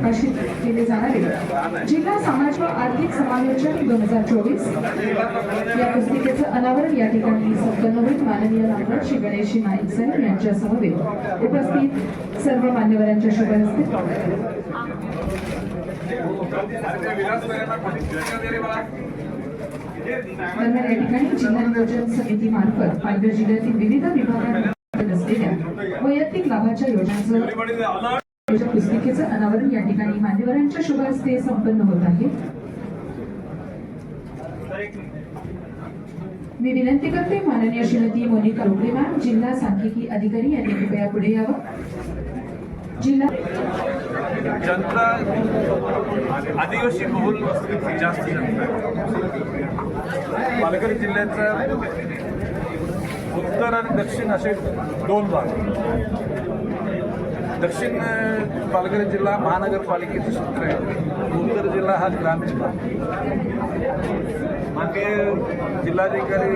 प्रकाशित केले जाणारे जिल्हा समाज व आर्थिक समालोचन दोन हजार चोवीस या पुस्तिकेचं अनावरण या ठिकाणी संपन्न माननीय नामदार श्री गणेशजी नाईक साहेब यांच्या समवेत उपस्थित सर्व मान्यवरांच्या शुभ हस्ते. दरम्यान या ठिकाणी जिल्हा नियोजन समितीमार्फत पालघर जिल्ह्यातील विविध विभागांना असलेल्या वैयक्तिक लाभाच्या योजनांचं पुस्तिकेचं अनावरण या ठिकाणी मान्यवरांच्या शुभ हस्ते संपन्न होत आहे. मी विनंती करते माननीय श्रीमती मोनिका रोकडे मॅम जिल्हा सांख्यिकी अधिकारी यांनी कृपया पुढे यावं. जिल्हा जनता आदिवासी बहुल जास्त जनता पालघर जिल्ह्याचा उत्तर आणि दक्षिण असे दोन भाग. दक्षिण पालघर जिल्हा महानगरपालिकेचं सूत्र आहे. उत्तर जिल्हा हा ग्रामीण भाग माननीय जिल्हाधिकारी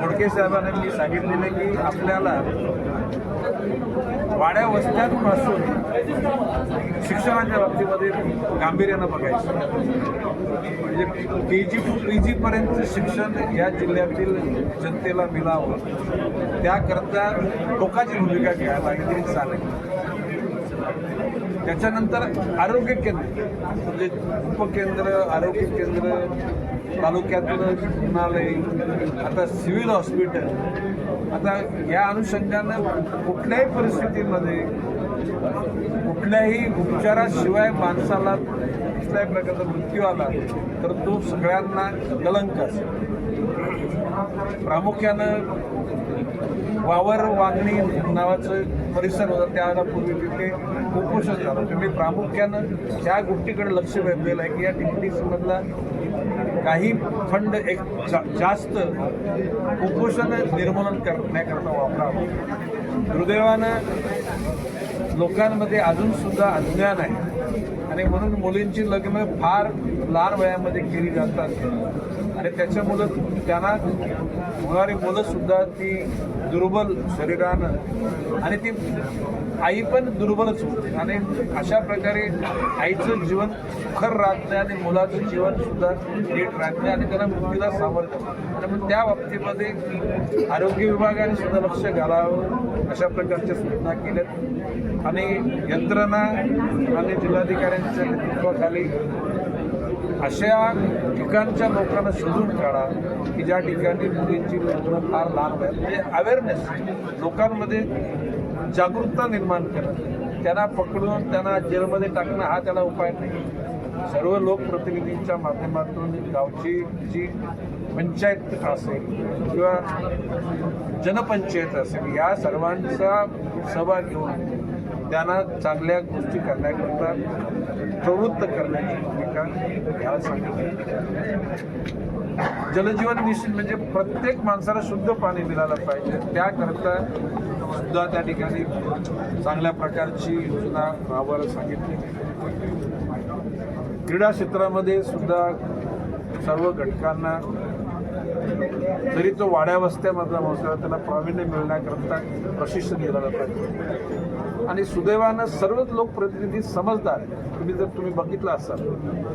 मोडके साहेबांनी मी सांगितलेलं की आपल्याला वाड्या वस्त्यांपासून शिक्षणाच्या बाबतीमध्ये गांभीर्यानं बघायचं. म्हणजे के जी टू पी जीपर्यंत शिक्षण या जिल्ह्यातील जनतेला मिळावं त्याकरता टोकाची भूमिका घ्यायला लागेल चालेल. त्याच्यानंतर आरोग्य केंद्र म्हणजे उपकेंद्र आरोग्य केंद्र तालुक्यातलं रुग्णालय आता सिव्हिल हॉस्पिटल. आता या अनुषंगानं कुठल्याही परिस्थितीमध्ये कुठल्याही उपचाराशिवाय माणसाला कुठल्याही प्रकारचा मृत्यू आला तर तो सगळ्यांना कलंक असेल. प्रामुख्यानं वावर वागणी नावाचं परिसर होता त्याला पूर्वी तिथे कुपोषण झालं. तुम्ही प्रामुख्यानं त्या गोष्टीकडे लक्ष वेधलेलं आहे की या टिकटीमधला काही फंड एक जा, जास्त कुपोषण निर्मूलन करण्याकरता वापरावं. दुर्दैवानं लोकांमध्ये अजूनसुद्धा अज्ञान आहे. आणि म्हणून मुलींची लग्न फार लहान वयामध्ये केली जातात. आणि त्याच्यामुळं त्यांना होणारी मुलं सुद्धा ती दुर्बल शरीरानं आणि ती आई पण दुर्बलच होते. आणि अशा प्रकारे आईचं जीवन सुखर राहत नाही आणि मुलाचं जीवन सुद्धा नीट राहत नाही आणि त्यांना मृत्यूला सामर्थ्य आणि मग त्या बाबतीमध्ये आरोग्य विभागाने सुद्धा लक्ष घालावं अशा प्रकारच्या सूचना केल्यात. आणि यंत्रणा आणि जिल्हाधिकाऱ्यांच्या नेतृत्वाखाली अशा ठिकाणच्या लोकांना शोधून काढा की ज्या ठिकाणी मुलींची लग्न फार लहान आहेत म्हणजे अवेअरनेस लोकांमध्ये जागरूकता निर्माण करणं त्यांना पकडून त्यांना जेलमध्ये टाकणं हा त्याला उपाय नाही. सर्व लोकप्रतिनिधींच्या माध्यमातून गावची जी पंचायत असेल किंवा जनपंचायत असेल या सर्वांचा सहभाग घेऊन त्यांना चांगल्या गोष्टी करण्याकरता प्रवृत्त करण्याची भूमिका घ्यायला सांगितली. जलजीवन मिशन म्हणजे प्रत्येक माणसाला शुद्ध पाणी मिळालं पाहिजे. त्याकरता सुद्धा त्या ठिकाणी चांगल्या प्रकारची योजना राबवायला सांगितली. क्रीडा क्षेत्रामध्ये सुद्धा सर्व घटकांना जरी तो वाड्या वस्त्यामधला माणसाला त्याला प्रावीण्य मिळण्याकरता प्रशिक्षण दिलं पाहिजे आणि सुदैवानं सर्वच लोकप्रतिनिधी समजदार तुम्ही जर तुम्ही बघितलं असाल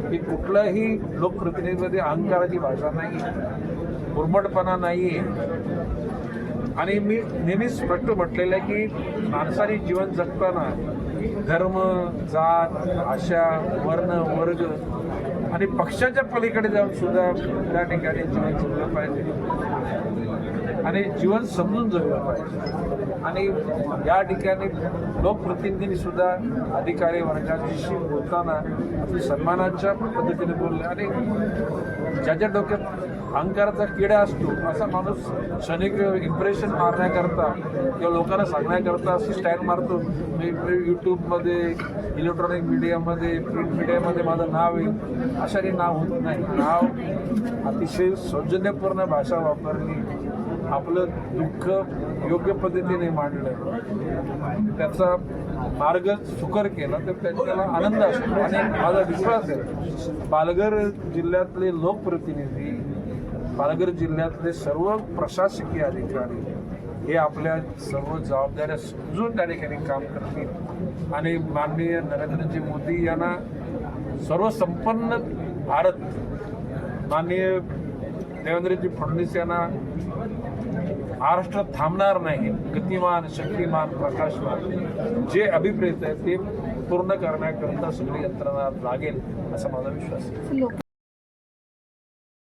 की कुठल्याही लोकप्रतिनिधीमध्ये अहंकाराची भाषा नाही उर्मटपणा नाही आणि मी नेहमीच स्पष्ट म्हटलेलं आहे की माणसाने जीवन जगताना धर्म जात भाषा वर्ण वर्ग आणि पक्षाच्या पलीकडे जाऊन सुद्धा त्या ठिकाणी जीवन जगलं पाहिजे. आणि जीवन समजून जगलं पाहिजे. आणि या ठिकाणी लोकप्रतिनिधींनी सुद्धा अधिकारी वर्गाशी बोलताना अगदी सन्मानाच्या पद्धतीने बोलले. आणि ज्याच्या डोक्यात अहंकाराचा किडा असतो असा माणूस क्षणिक इम्प्रेशन मारण्याकरता किंवा लोकांना सांगण्याकरता अशी स्टँड मारतो. मी यूट्यूबमध्ये इलेक्ट्रॉनिक मीडियामध्ये प्रिंट मीडियामध्ये माझं नाव येईल अशाने नाव होत नाही. नाव अतिशय सौजन्यपूर्ण भाषा वापरली. आपलं दुःख योग्य पद्धतीने मांडलं. त्याचा मार्ग सुकर केला तर त्याला आनंद असतो. आणि माझा विश्वास आहे पालघर जिल्ह्यातले लोकप्रतिनिधी पालघर जिल्ह्यातले सर्व प्रशासकीय अधिकारी हे आपल्या सर्व जबाबदाऱ्या समजून त्या ठिकाणी काम करतील. आणि माननीय नरेंद्रजी मोदी यांना सर्वसंपन्न भारत माननीय देवेंद्रजी फडणवीस यांना महाराष्ट्र थांबणार नाही. गतिमान शक्तिमान प्रकाशमान. जे अभिप्रेत आहे ते पूर्ण करण्याकरता सगळी यंत्रणा लागेल असा माझा विश्वास आहे.